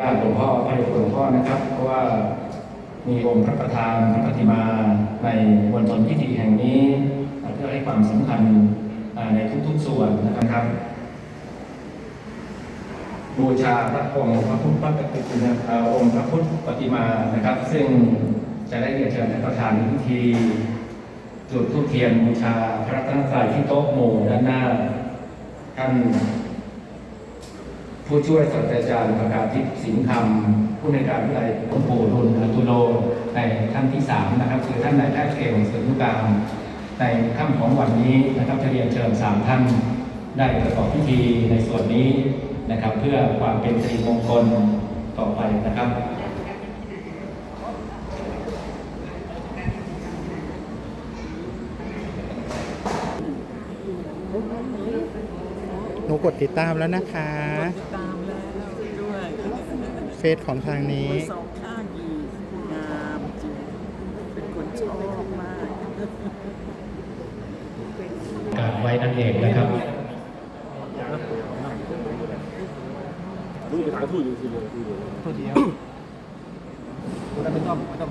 ญาติหลวงพ่อพระเดชคุณหลวงพ่อนะครับ เพราะว่ามีองค์พระประธานพระปฏิมาในมณฑลพิธีแห่งนี้ เพื่อให้ความสำคัญในทุกๆส่วนนะครับ บูชาพระองค์พระพุทธพระปฏิมาองค์พระพุทธปฏิมานะครับ ซึ่งจะได้เรียนเชิญท่านประธานพิธี จุดธูปเทียนบูชาพระรัตนตรัยที่โต๊ะหมู่ด้านหน้าท่าน ผู้ช่วยศาสตราจารย์ประกาศทิพย์สิงห์คำผู้ในการวิทยาลัยหลวงปู่รุนอตุโลในท่านที่สามนะครับคือท่านนายแพทย์เก่งสุนุการในค่ำของวันนี้นะครับจะเรียนเชิญสามท่านได้ประกอบพิธีในส่วนนี้นะครับ เพื่อความเป็นสิริมงคลต่อไปนะครับ หนูกดติดตามแล้วนะคะติดตามแล้วด้วยเฟซของทางนี้ สองข้างดีงามจริง เป็นคนชอบมาก การไว้นั่นเองนะครับ รู้ไปถามทูตอยู่สิเลยตัวเดียวไม่ต้องไม่ต้อง